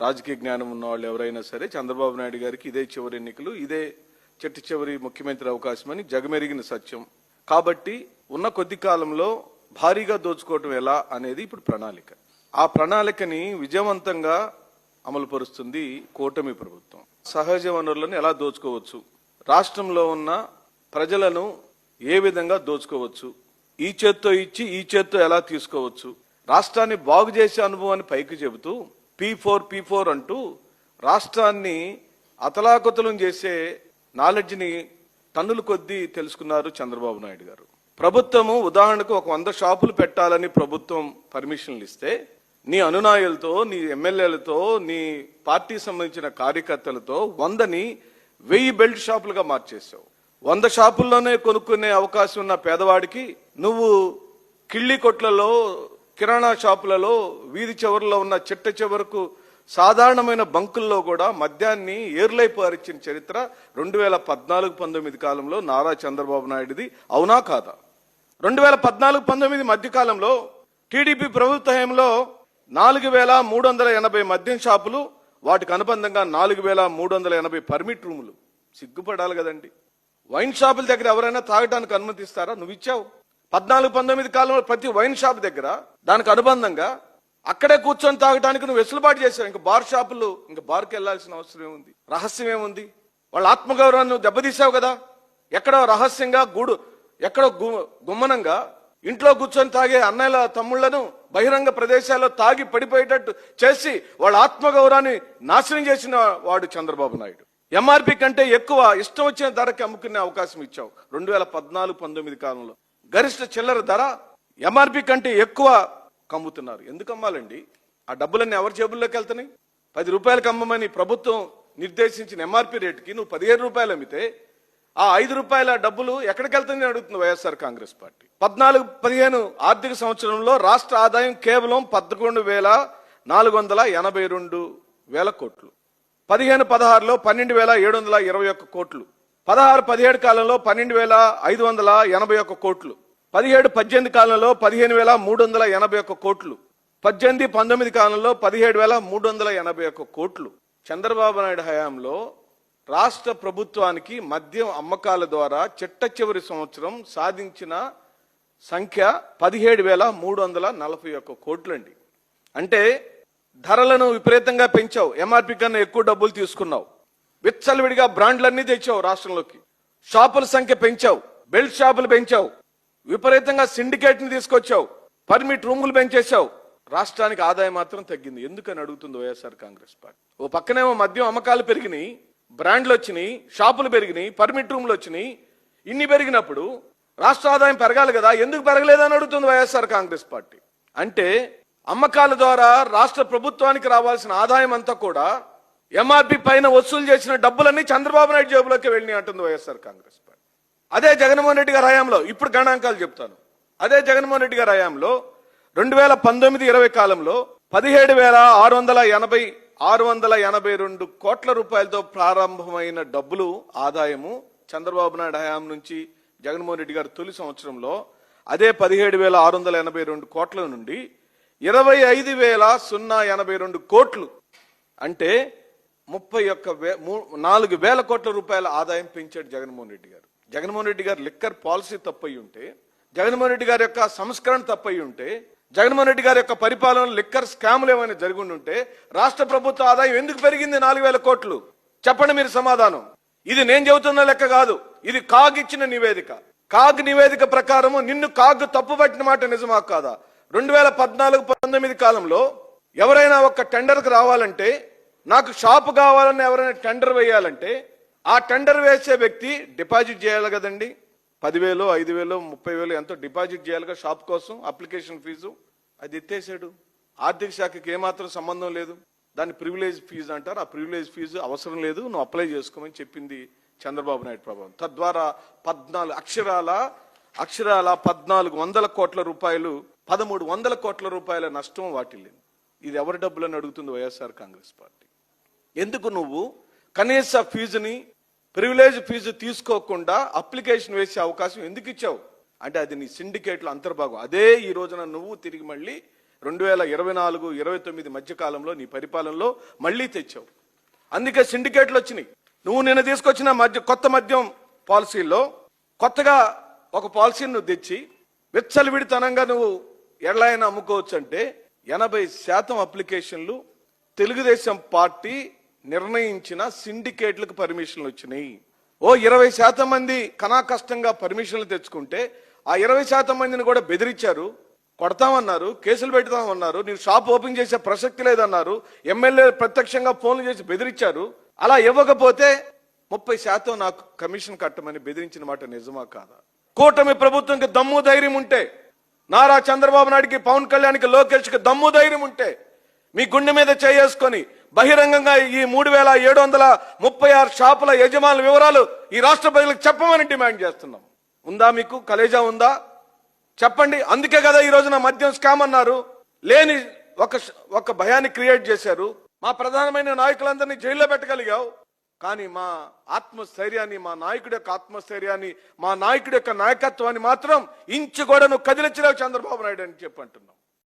రాజకీయ జ్ఞానం ఉన్న వాళ్ళు ఎవరైనా సరే చంద్రబాబు నాయుడు గారికి ఇదే చివరి ఎన్నికలు ఇదే చెట్టు చివరి ముఖ్యమంత్రి అవకాశం అని జగమెరిగిన సత్యం. కాబట్టి ఉన్న కొద్ది కాలంలో భారీగా దోచుకోవటం ఎలా అనేది ఇప్పుడు ప్రణాళిక. ఆ ప్రణాళికని విజయవంతంగా అమలు పరుస్తుంది కూటమి ప్రభుత్వం. సహజ వనరులను ఎలా దోచుకోవచ్చు? రాష్ట్రంలో ఉన్న ప్రజలను ఏ విధంగా దోచుకోవచ్చు? ఈ చేత్తో ఇచ్చి ఈ చేత్తో ఎలా తీసుకోవచ్చు? రాష్ట్రాన్ని బాగు చేసే అనుభవాన్ని పైకి చెబుతూ పీ ఫోర్ పీ ఫోర్ అంటూ రాష్ట్రాన్ని అతలాకుతలం చేసే నాలెడ్జ్ని టన్నుల కొద్దీ తెలుసుకున్నారు చంద్రబాబు నాయుడు గారు. ప్రభుత్వము ఉదాహరణకు ఒక వంద షాపులు పెట్టాలని ప్రభుత్వం పర్మిషన్లు ఇస్తే నీ అనునాయులతో నీ ఎమ్మెల్యేలతో నీ పార్టీ సంబంధించిన కార్యకర్తలతో వందని వెయ్యి బెల్ట్ షాపులుగా మార్చేశావు. వంద షాపుల్లోనే కొనుక్కునే అవకాశం ఉన్న పేదవాడికి నువ్వు కిళ్ళి కొట్లలో కిరాణా షాపులలో వీధి చివరిలో ఉన్న చిట్ట చివరకు సాధారణమైన బంకుల్లో కూడా మద్యాన్ని ఏర్లై పారిచ్చిన చరిత్ర రెండు వేల పద్నాలుగు పంతొమ్మిది కాలంలో నారా చంద్రబాబు నాయుడుది. అవునా కాదా? రెండు వేల పద్నాలుగు పంతొమ్మిది మధ్యకాలంలో టీడీపీ ప్రభుత్వంలో నాలుగు వేల మూడు వందల ఎనభై మద్యం షాపులు వాటికి అనుబంధంగా నాలుగు వేల మూడు వందల ఎనభై పర్మిట్ రూములు. సిగ్గుపడాలి కదండి. వైన్ షాపుల దగ్గర ఎవరైనా తాగడానికి అనుమతిస్తారా? నువ్వు ఇచ్చావు. పద్నాలుగు పంతొమ్మిది కాలంలో ప్రతి వైన్ షాప్ దగ్గర దానికి అనుబంధంగా అక్కడే కూర్చొని తాగడానికి నువ్వు వెసులుబాటు చేశావు. ఇంకా బార్ షాపులు ఇంకా బార్కి వెళ్ళాల్సిన అవసరం ఏముంది? రహస్యం ఏముంది? వాళ్ళ ఆత్మగౌరవాన్ని నువ్వు దెబ్బతీసావు కదా? ఎక్కడో రహస్యంగా గూడు ఎక్కడో గు- గుమ్మనంగా ఇంట్లో కూర్చొని తాగే అన్నయ్యల తమ్ముళ్ళను బహిరంగ ప్రదేశాల్లో తాగి పడిపోయేటట్టు చేసి వాళ్ళ ఆత్మగౌరవాన్ని నాశనం చేసిన వాడు చంద్రబాబు నాయుడు. ఎంఆర్పి కంటే ఎక్కువ ఇష్టం వచ్చిన ధరకి అమ్ముకునే అవకాశం ఇచ్చావు. రెండు వేల పద్నాలుగు పంతొమ్మిది కాలంలో. గరిష్ట చిల్లర ధర ఎంఆర్పి కంటే ఎక్కువ కమ్ముతున్నారు. ఎందుకు అమ్మాలండి ఆ డబ్బులన్నీ ఎవరి జేబుల్లోకి వెళ్తున్నాయి? పది రూపాయలకు అమ్మమని ప్రభుత్వం నిర్దేశించిన ఎంఆర్పి రేటుకి నువ్వు పదిహేను రూపాయలు అమ్మితే ఆ ఐదు రూపాయల డబ్బులు ఎక్కడికి వెళ్తుందని అడుగుతుంది వైఎస్ఆర్ కాంగ్రెస్ పార్టీ. పద్నాలుగు పదిహేను ఆర్థిక సంవత్సరంలో రాష్ట్ర ఆదాయం కేవలం పదకొండు వేల నాలుగు వందల ఎనభై రెండు వేల కోట్లు. పదిహేను పదహారులో పన్నెండు వేల ఏడు వందల ఇరవై ఒక్క కోట్లు. పదహారు పదిహేడు కాలంలో పన్నెండు వేల ఐదు వందల ఎనభై ఒక్క కోట్లు. పదిహేడు పద్దెనిమిది కాలంలో పదిహేను వేల మూడు వందల ఎనభై ఒక్క కోట్లు. పద్దెనిమిది పంతొమ్మిది కాలంలో పదిహేడు వేల మూడు వందల ఎనభై ఒక్క కోట్లు. చంద్రబాబు నాయుడు హయాంలో రాష్ట్ర ప్రభుత్వానికి మద్యం అమ్మకాల ద్వారా చిట్ట చివరి సంవత్సరం సాధించిన సంఖ్య పదిహేడు వేల మూడు వందల నలభై ఒక్క కోట్లండి. అంటే ధరలను విపరీతంగా పెంచావు. ఎంఆర్పి కన్నా ఎక్కువ డబ్బులు తీసుకున్నావు. విచ్చలవిడిగా బ్రాండ్లన్నీ తెచ్చావు రాష్ట్రంలోకి. షాపుల సంఖ్య పెంచావు. బెల్ట్ షాపులు పెంచావు. విపరీతంగా సిండికేట్ని తీసుకొచ్చావు. పర్మిట్ రూములు పెంచేశావు. రాష్ట్రానికి ఆదాయం మాత్రం తగ్గింది. ఎందుకని అడుగుతుంది వైఎస్ఆర్ కాంగ్రెస్ పార్టీ? ఓ పక్కనేమో మద్యం అమ్మకాలు పెరిగినాయి బ్రాండ్లు వచ్చినాయి షాపులు పెరిగినాయి పర్మిట్ రూములు వచ్చినాయి. ఇన్ని పెరిగినప్పుడు రాష్ట్ర ఆదాయం పెరగాలి కదా ఎందుకు పెరగలేదని అడుగుతుంది వైఎస్ఆర్ కాంగ్రెస్ పార్టీ? అంటే అమ్మకాల ద్వారా రాష్ట్ర ప్రభుత్వానికి రావాల్సిన ఆదాయం అంతా కూడా ఎంఆర్పి పైన వసూలు చేసిన డబ్బులన్నీ చంద్రబాబు నాయుడు జేబులోకి వెళ్ళినాయి అంటుంది వైఎస్ఆర్ కాంగ్రెస్ పార్టీ. అదే జగన్మోహన్ రెడ్డి గారి హయాంలో ఇప్పుడు గణాంకాలు చెప్తాను. అదే జగన్మోహన్ రెడ్డి గారి హయాంలో రెండు వేల పంతొమ్మిది ఇరవై కాలంలో పదిహేడు వేల ఆరు వందల ఎనభై ఆరు వందల ఎనభై రెండు కోట్ల రూపాయలతో ప్రారంభమైన డబ్బులు ఆదాయము చంద్రబాబు నాయుడు హయాం నుంచి జగన్మోహన్ రెడ్డి గారు తొలి సంవత్సరంలో అదే పదిహేడు వేల ఆరు వందల ఎనభై రెండు కోట్ల నుండి ఇరవై ఐదు వేల సున్నా ఎనభై రెండు కోట్లు. అంటే ముప్పై ఒక్క వే మూ- నాలుగు వేల కోట్ల రూపాయల ఆదాయం పెంచాడు జగన్మోహన్ రెడ్డి గారు. జగన్మోహన్ రెడ్డి గారు లిక్కర్ పాలసీ తప్పయి ఉంటే జగన్మోహన్ రెడ్డి గారి యొక్క సంస్కరణ తప్పయి ఉంటే జగన్మోహన్ రెడ్డి గారి యొక్క పరిపాలన లిక్కర్ స్కాములు ఏమైనా జరిగి ఉంటే రాష్ట్ర ప్రభుత్వ ఆదాయం ఎందుకు పెరిగింది నాలుగు వేల కోట్లు? చెప్పండి మీరు సమాధానం. ఇది నేను చెబుతున్న లెక్క కాదు. ఇది కాగ్ ఇచ్చిన నివేదిక. కాగ్ నివేదిక ప్రకారము నిన్ను కాగ్ తప్పు పట్టిన మాట నిజమా కాదా? రెండు వేల పద్నాలుగు పంతొమ్మిది కాలంలో ఎవరైనా ఒక టెండర్కి రావాలంటే నాకు షాప్ కావాలని ఎవరైనా టెండర్ వేయాలంటే ఆ టెండర్ వేసే వ్యక్తి డిపాజిట్ చేయాలి కదండి. పదివేలు ఐదు వేలు ముప్పై వేలు ఎంతో డిపాజిట్ చేయాలిగా షాప్ కోసం అప్లికేషన్ ఫీజు. అది ఎత్తేసాడు. ఆర్థిక శాఖకి ఏమాత్రం సంబంధం లేదు. దాన్ని ప్రివిలేజ్ ఫీజు అంటారు. ఆ ప్రివిలేజ్ ఫీజు అవసరం లేదు. నువ్వు అప్లై చేసుకోమని చెప్పింది చంద్రబాబు నాయుడు ప్రభావం. తద్వారా పద్నాలుగు అక్షరాల అక్షరాల పద్నాలుగు వందల కోట్ల రూపాయలు పదమూడు వందల కోట్ల రూపాయల నష్టం వాటిల్లింది. ఇది ఎవరి డబ్బులని అడుగుతుంది వైఎస్ఆర్ కాంగ్రెస్ పార్టీ. ఎందుకు నువ్వు కనీస ఫీజుని ప్రివిలేజ్ ఫీజు తీసుకోకుండా అప్లికేషన్ వేసే అవకాశం ఎందుకు ఇచ్చావు? అంటే అది నీ సిండికేట్లో అంతర్భాగం. అదే ఈ రోజున నువ్వు తిరిగి మళ్ళీ రెండు వేల ఇరవై నాలుగు ఇరవై తొమ్మిది మధ్యకాలంలో నీ పరిపాలనలో మళ్ళీ తెచ్చావు. అందుకే సిండికేట్లు వచ్చినాయి. నువ్వు నిన్న తీసుకొచ్చిన మద్య కొత్త మద్యం పాలసీల్లో కొత్తగా ఒక పాలసీని నువ్వు తెచ్చి విచ్చలవిడితనంగా నువ్వు ఎడ్లైనా అమ్ముకోవచ్చు అంటే ఎనభై శాతం అప్లికేషన్లు తెలుగుదేశం పార్టీ నిర్ణయించిన సిండికేట్లకు పర్మిషన్లు వచ్చినాయి. ఓ ఇరవై శాతం మంది కనా కష్టంగా పర్మిషన్లు తెచ్చుకుంటే ఆ ఇరవై శాతం మందిని కూడా బెదిరించారు. కొడతామన్నారు కేసులు పెడతామన్నారు నేను షాప్ ఓపెన్ చేసే ప్రసక్తి లేదన్నారు ఎమ్మెల్యే ప్రత్యక్షంగా ఫోన్లు చేసి బెదిరించారు. అలా ఇవ్వకపోతే ముప్పై శాతం నాకు కమిషన్ కట్టమని బెదిరించిన మాట నిజమా కాదా? కూటమి ప్రభుత్వంకి దమ్ము ధైర్యం ఉంటే నారా చంద్రబాబు నాయుడికి పవన్ కళ్యాణ్కి లోకేష్కి దమ్ము ధైర్యం ఉంటే మీ గుండె మీద చేసుకొని బహిరంగంగా ఈ మూడు వేల ఏడు వందల ముప్పై ఆరు షాపుల యజమానుల వివరాలు ఈ రాష్ట్ర ప్రజలకు చెప్పమని డిమాండ్ చేస్తున్నాం. ఉందా మీకు? కలేజా ఉందా? చెప్పండి. అందుకే కదా ఈ రోజున మద్యం స్కామ్ అన్నారు. లేని ఒక ఒక భయాన్ని క్రియేట్ చేశారు. మా ప్రధానమైన నాయకులందరినీ జైల్లో పెట్టగలిగావు. కానీ మా ఆత్మస్థైర్యాన్ని మా నాయకుడి యొక్క ఆత్మస్థైర్యాన్ని మా నాయకుడి యొక్క నాయకత్వాన్ని మాత్రం ఇంచు కూడా నువ్వు కదిలించలేవు చంద్రబాబు నాయుడు అని చెప్పి అంటున్నాం.